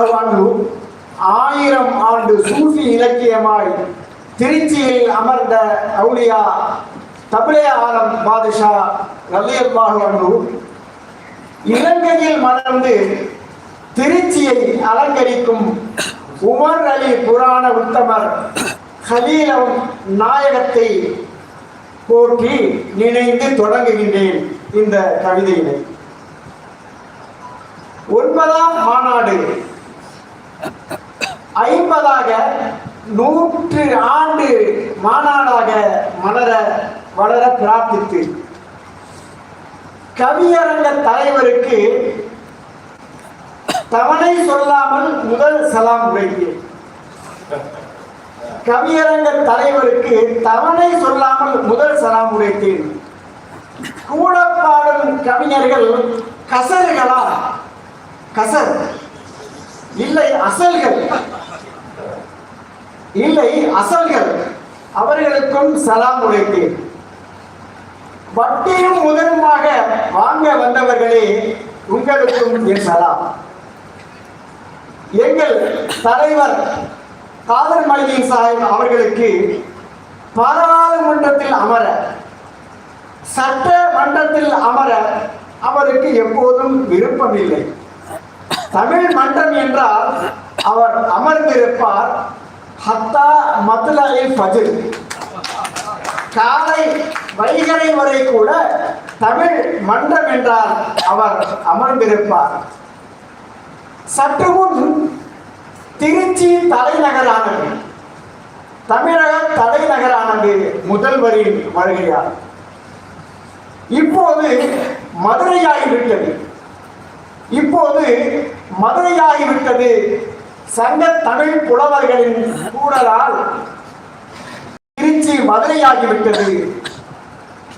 அல்லாஹு ஆயிரம் ஆண்டு சூஃபி இலக்கியமாய் திருச்சியில் அமர்ந்த அவுளியா தபிலே ஆலம் பாதுஷா ரலியல்லாஹு அன்ஹு இலங்கையில் மலர்ந்து திருச்சியை அலங்கரிக்கும் உமர் அலி புராண உத்தமர் ஹலீலம் நாயகத்தை போற்றி நினைந்து தொடங்குகின்றேன் இந்த கவிதையினை. ஒன்பதாம் மாநாடு ஐம்பதாக நூற்று ஆண்டு மாநாடாக மலர வளர பிரார்த்தித்து கவியரங்க தலைவருக்கு தவணை சொல்லாமல் முதல் சலாம் உரைத்தேன் கவியரங்க தலைவருக்கு தவணை சொல்லாமல் முதல் சலாம் உரைத்தேன் கூட பாடும் கவிஞர்கள் கசல்களா? கசர் இல்லை அசல்கள். இல்லை அசல்கள். அவர்களுக்கும் சலாம் உழைத்தேன் வட்டியும் முதலுமாக வாங்க வந்தவர்களே உங்களுக்கும் என் சலாம். எங்கள் தலைவர் காதல் மலிகின் சாஹிப் அவர்களுக்கு பாராளுமன்றத்தில் அமர சட்ட மன்றத்தில் அமர அவருக்கு எப்போதும் விருப்பமில்லை. தமிழ் மன்றம் என்றால் அவர் அமர்ந்திருப்பார் ஹத்தா மதுலாயில் ஃபஜர். காலை வைகரை வரை கூட தமிழ் மன்றம் என்றால் அவர் அமர்ந்திருப்பார். சற்று முன் திருச்சி தலைநகரானது தமிழக தலைநகரானது முதல்வரின் வருகையார் இப்போது மதுரையாகிவிட்டது. இப்போது மதுரையாகிவிட்டது சங்க தமிழ் புலவர்களின் கூடலால் திருச்சி மதுரையாகிவிட்டது.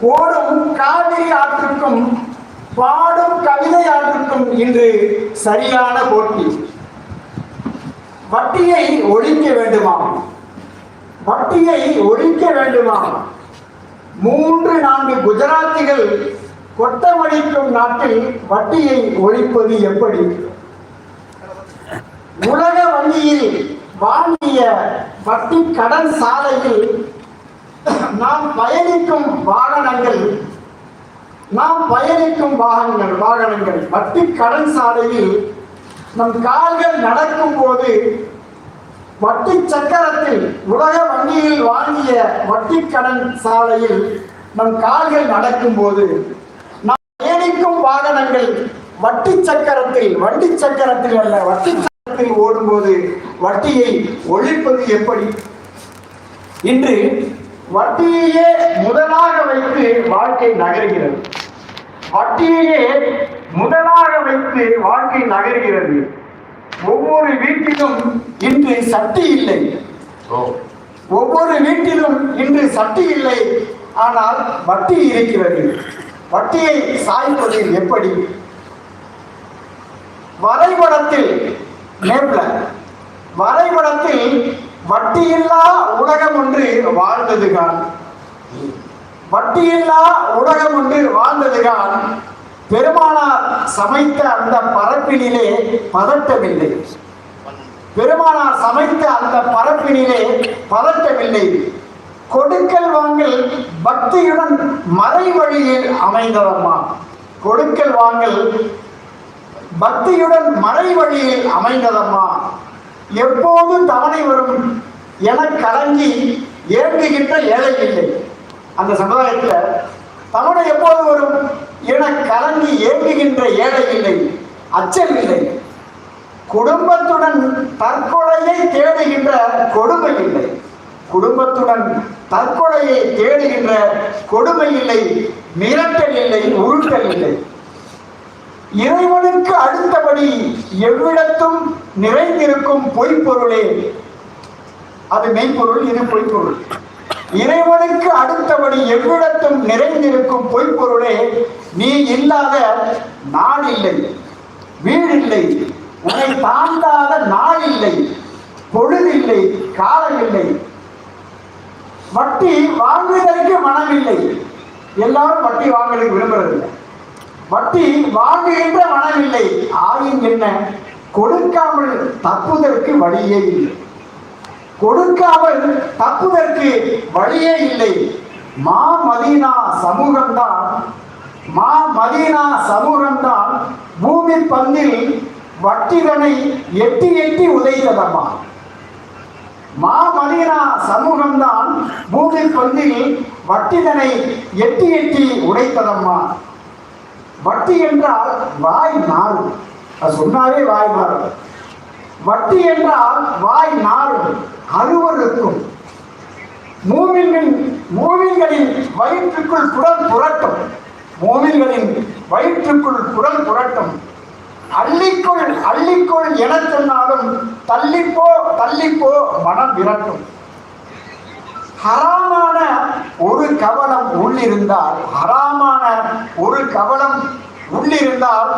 ஓடும் காவிரி ஆற்றுக்கும் பாடும் கவிதை ஆற்றுக்கும் இன்று சரியான போட்டி. வட்டியை ஒழிக்க வேண்டுமாம். வட்டியை ஒழிக்க வேண்டுமாம். மூன்று நான்கு குஜராத்திகள் கொட்டமடிக்கும் நாட்டில் வட்டியை ஒழிப்பது எப்படி? உலக வங்கியில் வாங்கிய வட்டி கடன் சாலையில் நாம் பயணிக்கும் வாகனங்கள் நாம் பயணிக்கும் வாகனங்கள் வாகனங்கள் வட்டி கடன் சாலையில் நம் கால்கள் நடக்கும் போது வட்டி சக்கரத்தில் உலக வங்கியில் வாங்கிய வட்டி கடன் சாலையில் நம் கால்கள் நடக்கும் போது நாம் பயணிக்கும் வாகனங்கள் வட்டி சக்கரத்தில் வண்டி சக்கரத்தில் அல்ல வட்டி ஓடும்போது வட்டியை ஒழிப்பது எப்படி? இன்று வட்டியையே முதலாக வைத்து வாழ்க்கை நகர்கிறது. வட்டியையே முதலாக வைத்து வாழ்க்கை நகர்கிறது. ஒவ்வொரு வீட்டிலும் இன்று சட்டி இல்லை. ஒவ்வொரு வீட்டிலும் இன்று சட்டி இல்லை. ஆனால் வட்டி இருக்கிறது. வட்டியை சாய்ப்பது எப்படி? வரைபடத்தில் மேப்ல வரைபடத்தில் வட்டியில்லா உலகம் ஒன்று வாழ்ந்ததுதான் வட்டியில்லா உலகம் ஒன்று வாழ்ந்ததுதான் பெருமானார் சமைத்த அந்த பரப்பினிலே பதட்டமில்லை. பெருமானார் சமைத்த அந்த பரப்பினிலே பதட்டமில்லை. கொடுக்கல் வாங்கல் பக்தியுடன் மறை வழியில் அமைந்ததம்மா. கொடுக்கல் வாங்கல் பக்தியுடன் மறை வழியில் அமைந்ததம்மா. எப்போது தவணை வரும் என கலங்கி ஏங்குகின்ற ஏழை இல்லை. அந்த சமுதாயத்தில் தவணை எப்போது வரும் என கலங்கி ஏங்குகின்ற ஏழை இல்லை. அச்சம் இல்லை. குடும்பத்துடன் தற்கொலையை தேடுகின்ற கொடுமை இல்லை. குடும்பத்துடன் தற்கொலையை தேடுகின்ற கொடுமை இல்லை. மிரட்டல் இல்லை. உருட்டல் இல்லை. இறைவனுக்கு அடுத்தபடி எவ்விடத்தும் நிறைந்திருக்கும் பொய்ப்பொருளே. அது மெய்ப்பொருள் இது பொய்ப்பொருள். இறைவனுக்கு அடுத்தபடி எவ்விடத்தும் நிறைந்திருக்கும் பொய்ப்பொருளே நீ இல்லாத நாள் இல்லை வீடு இல்லை உன்னை தாண்டாத நாள் இல்லை பொழுதில்லை காலம் இல்லை. வட்டி வாங்குவதற்கு மனமில்லை எல்லாரும் வட்டி வாங்குறதுக்கு விரும்புறதில்லை. வட்டி வாங்குகின்ற இல்லை ஆயின் என்ன? கொடுக்காமல் தப்புதற்கு வழியே இல்லை. கொடுக்காமல் தப்புதற்கு வழியே இல்லை. மா மதீனா சமூகம்தான். மா மதீனா சமூகம்தான் பூமி பந்தில் வட்டிதனை எட்டி எட்டி உதைத்ததம்மா. மா மதீனா சமூகம்தான் பூமி பந்தில் வட்டிதனை எட்டி எட்டி உடைத்ததம்மா வட்டி என்றால் வாய் நாரும் அது சொன்னாவே வாய் மாறும். வட்டி என்றால் வாய் நாரும் அறுவருக்கும் மூமின்களின் மூமின்களின் வயிற்றுக்குள் குடல் புரட்டும். மூமின்களின் வயிற்றுக்குள் குடல் புரட்டும். அள்ளிக்குள் அள்ளிக்குள் என சொன்னாலும் தள்ளிப்போ தள்ளிப்போ மனம் விரட்டும். ஹராமான ஒரு கவ உள்ளிருந்தால் ஹராமான ஒரு கவலம் உள்ளிருந்தால்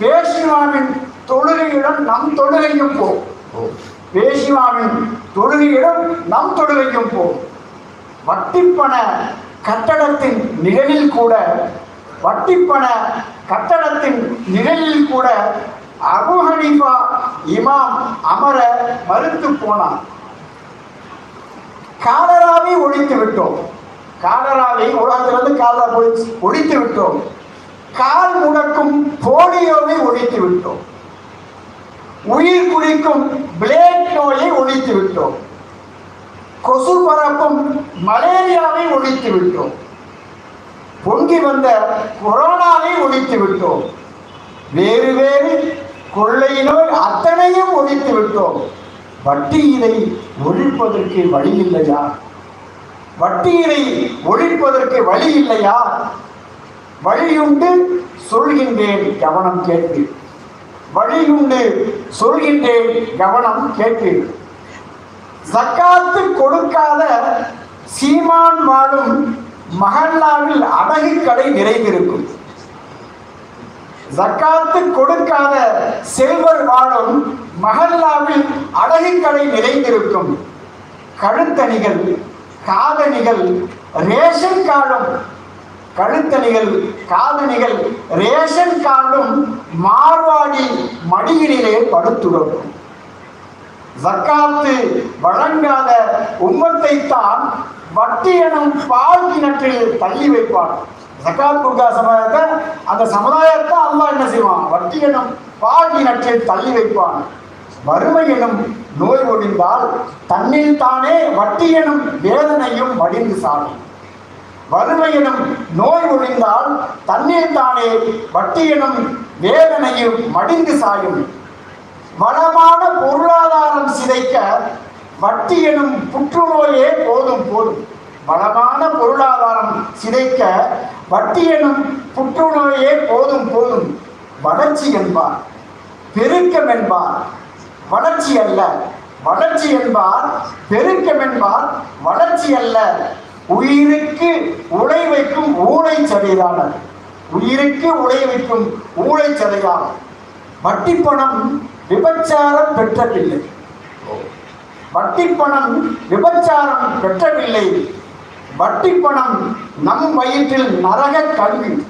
பேஷ்வாவின் தொழுகையிடம் நம் தொழுகையும் போ. பேஷ்வாவின் தொழுகையிடம் நம் தொழுகையும் போ. வட்டிப்பண கட்டடத்தின் நிழலில் கூட வட்டிப்பண கட்டடத்தின் நிழலில் கூட அபு இமாம் அமர மறுத்து போனான். காலராவை ஒழித்து விட்டோம். காலராவை உலகத்திலிருந்து காலரா போய் ஒழித்து விட்டோம். கால் முடக்கும் போலியோவை ஒழித்து விட்டோம். உயிர் குடிக்கும் பிளேக் நோயை ஒழித்து விட்டோம். கொசு பரப்பும் மலேரியாவை ஒழித்து விட்டோம். பொங்கி வந்த கொரோனாவை ஒழித்து விட்டோம். வேறு வேறு கொள்ளை நோய் அத்தனையும் ஒழித்து விட்டோம். வட்டியினை ஒழிப்பதற்கு வழி இல்லையா? வட்டியினை ஒழிப்பதற்கு வழி இல்லையா? வழியுண்டு சொல்கின்றேன் கவனம் கேட்பீர். வழியுண்டு சொல்கின்றேன் கவனம் கேட்பீர். ஜக்காத்து கொடுக்காத சீமான் வாழும் மகல்லாவில் அடகு கடை நிறைந்திருக்கும். ஜக்காத்து கொடுக்காத செல்வர் வாழும் மகல்லாவில் அடகு கடை நிறைந்திருக்கும். கழுத்தணிகள் காதணிகள் ரேஷன் கார்டும் கழுத்தணிகள் காதணிகள் ரேஷன் கார்டும் மார்வாடி மடியிலே படுத்துடும். ஜக்காத்து வழங்காத உம்மத்தை தான் வட்டி எனும் பால் கிணற்றில் தள்ளி வைப்பான். ஜக்காத் குர்கா சமுதாயத்தை அந்த சமுதாயத்தை அல்லாஹ் என்ன செய்வான்? வட்டி எனும் பால் கிணற்றில் தள்ளி வைப்பான். வறுமை எனும் நோய் ஒழிந்தால் தன்னில் தானே வட்டி எனும் வேதனையும் மடிந்து சாமி வறுமை எனும் நோய் ஒழிந்தால் தண்ணீர் தானே வட்டி எனும் வேதனையும் மடிந்து சாயும். வளமான பொருளாதாரம் சிதைக்க வட்டி எனும் புற்றுநோயே போதும் போதும். வளமான பொருளாதாரம் சிதைக்க வட்டி எனும் புற்றுநோயே போதும் போதும். வளர்ச்சி என்பார் பெருக்கம் என்பார். வளர்ச்சி அல்ல. வளர்ச்சி என்பார் பெருக்கம் என்பார் வளர்ச்சி அல்ல. உயிருக்கு உழை வைக்கும் ஊழை சதைதான உயிருக்கு உழை வைக்கும் ஊழை சதைதான் வட்டி பணம் விபச்சாரம் பெற்றவில்லை. வட்டி பணம் விபச்சாரம் பெற்றவில்லை. வட்டி பணம் நம் வயிற்றில் நரக கல்வி.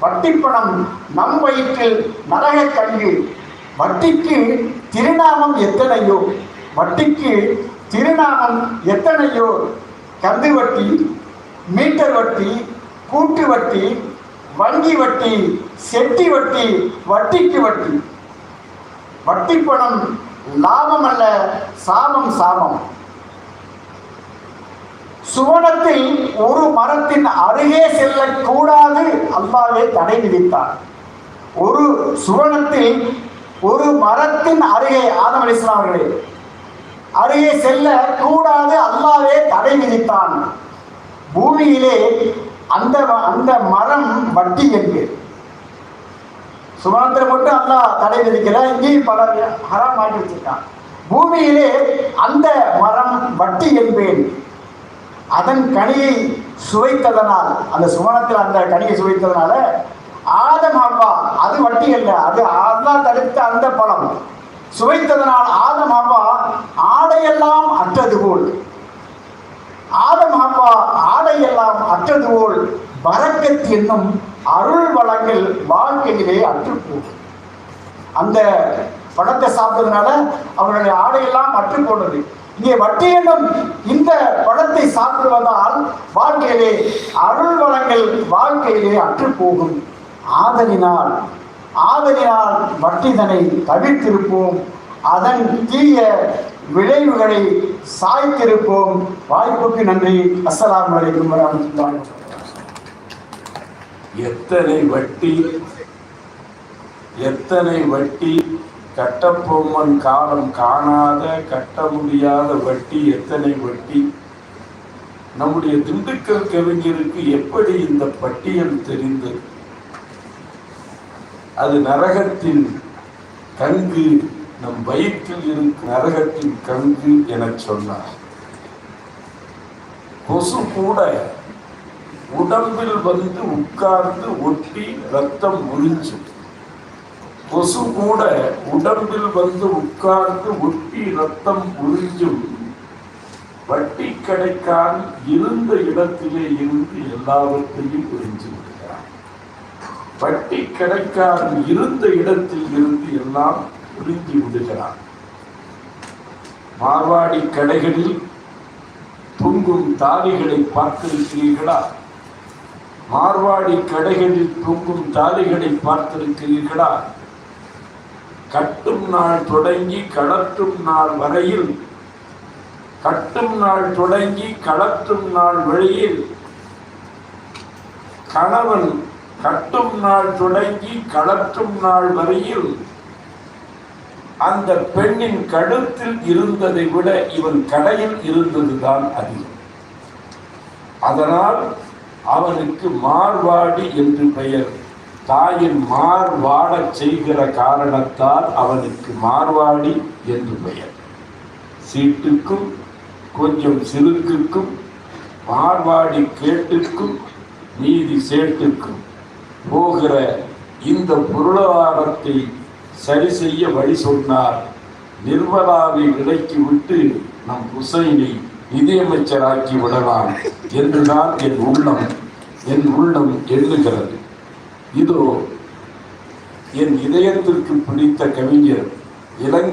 வட்டி பணம் நம் வயிற்றில் நரக கல்வி. வட்டிக்கு திருநாமம் எத்தனையோ? வட்டிக்கு திருநாமம் எத்தனையோ? கந்து வட்டி மீட்டர் வட்டி கூட்டு வட்டி வங்கி வட்டி செட்டி வட்டி வட்டிக்கு வட்டி. வட்டி பணம் லாபம் அல்ல சாபம் சாபம். சுவனத்தில் ஒரு மரத்தின் அருகே செல்லக்கூடாது அல்லாவே தடை விதித்தார். ஒரு சுவனத்தில் ஒரு மரத்தின் அருகே ஆதம் அலிஸ்லாம் அவர்களே அருகே செல்ல கூடாது அல்லாவே தடை விதித்தான். பூமியிலே அந்த அந்த மரம் வட்டி என்று. சுமந்திரம் மட்டும் அல்லாஹ் தடை விதிக்கல இங்கேயும் பல ஹராம் ஆக்கி வச்சிருக்கான். பூமியிலே அந்த மரம் வட்டி என்பேன். அதன் கனியை சுவைத்ததனால் அந்த சுமணத்தில் அந்த கனியை சுவைத்ததனால ஆதம் அவ்வா அது வட்டி அல்ல அது அதெல்லாம் தடுத்த அந்த பழம் சுவைத்ததனால் ஆதம் அவ்வா ஆடையெல்லாம் அற்றது போல். ஆதம் அவ்வா ஆடையெல்லாம் அற்றது போல். பரக்கத் என்னும் அருள் வளங்கள் வாழ்க்கையிலே அற்றுப்போம் அந்த பணத்தை சாப்பிட்டதுனால அவர்களுடைய ஆடையெல்லாம் அற்று போனது இங்கே வட்டி என்னும் இந்த பழத்தை சாப்பிடுவதால் வாழ்க்கையிலே அருள் வளங்கள் வாழ்க்கையிலே அற்று போகும் ஆதலினால் ஆதலினால் வட்டிதனை தவிர்த்திருப்போம். அதன் தீய விளைவுகளை சாய்த்திருப்போம். வாய்ப்புக்கு நன்றி. அஸ்லாம் அலைக்கும் வரஹ்மத்துல்லாஹி எத்தனை வட்டி எத்தனை வட்டி கட்டப்பொம்மன் காலம் காணாத கட்ட முடியாத வட்டி எத்தனை வட்டி? நம்முடைய திண்டுக்கல் கவிஞருக்கு எப்படி இந்த பட்டியல் தெரிந்தது? அது நரகத்தின் கங்கு நம் வயிற்றில் இருக்கும் நரகத்தின் கங்கு என சொன்னார். கொசு கூட உடம்பில் வந்து உட்கார்ந்து ஒட்டி ரத்தம் உறிஞ்சும் கொசு கூட உடம்பில் வந்து உட்கார்ந்து ஒட்டி ரத்தம் உறிஞ்சும் வட்டி கடைக்கான் இருந்த இடத்திலே இருந்து எல்லாவற்றையும் உறிஞ்சு பட்டி வட்டி கடைக்காரன் இருந்த இடத்தில் இருந்து எல்லாம் உறிஞ்சி விடுகிறான். மார்வாடி கடைகளில் தொங்கும் தாலிகளை பார்த்திருக்கிறீர்களா? மார்வாடி கடைகளில் தொங்கும் தாலிகளை பார்த்திருக்கிறீர்களா? கட்டும் நாள் தொடங்கி கலற்றும் நாள் வரையில் கட்டும் நாள் தொடங்கி கலற்றும் நாள் வழியில் கணவன் கட்டும் நாள் தொடங்கி கலற்றும் நாள் வரையில் அந்த பெண்ணின் கழுத்தில் இருந்ததை விட இவன் கடையில் இருந்ததுதான் அதிகம். அதனால் அவனுக்கு மார்வாடி என்று பெயர். தாயின் மார்வாடச் செய்கிற காரணத்தால் அவனுக்கு மார்வாடி என்று பெயர். சீட்டுக்கும் கொஞ்சம் சிலுக்குக்கும் மார்வாடி கேட்டுக்கும் நீதி சேட்டுக்கும் போகிற இந்த பொருளாதாரத்தை சரி செய்ய வழி சொன்னார். நிர்மலாவை விலக்கி விட்டு நம் ஹுசைனை நிதியமைச்சராக்கி விடலாம் என்றுதான் என் உள்ளம் என் உள்ளம் எழுதுகிறது இதோ என் இதயத்திற்கு பிடித்த கவிஞர் இலங்கை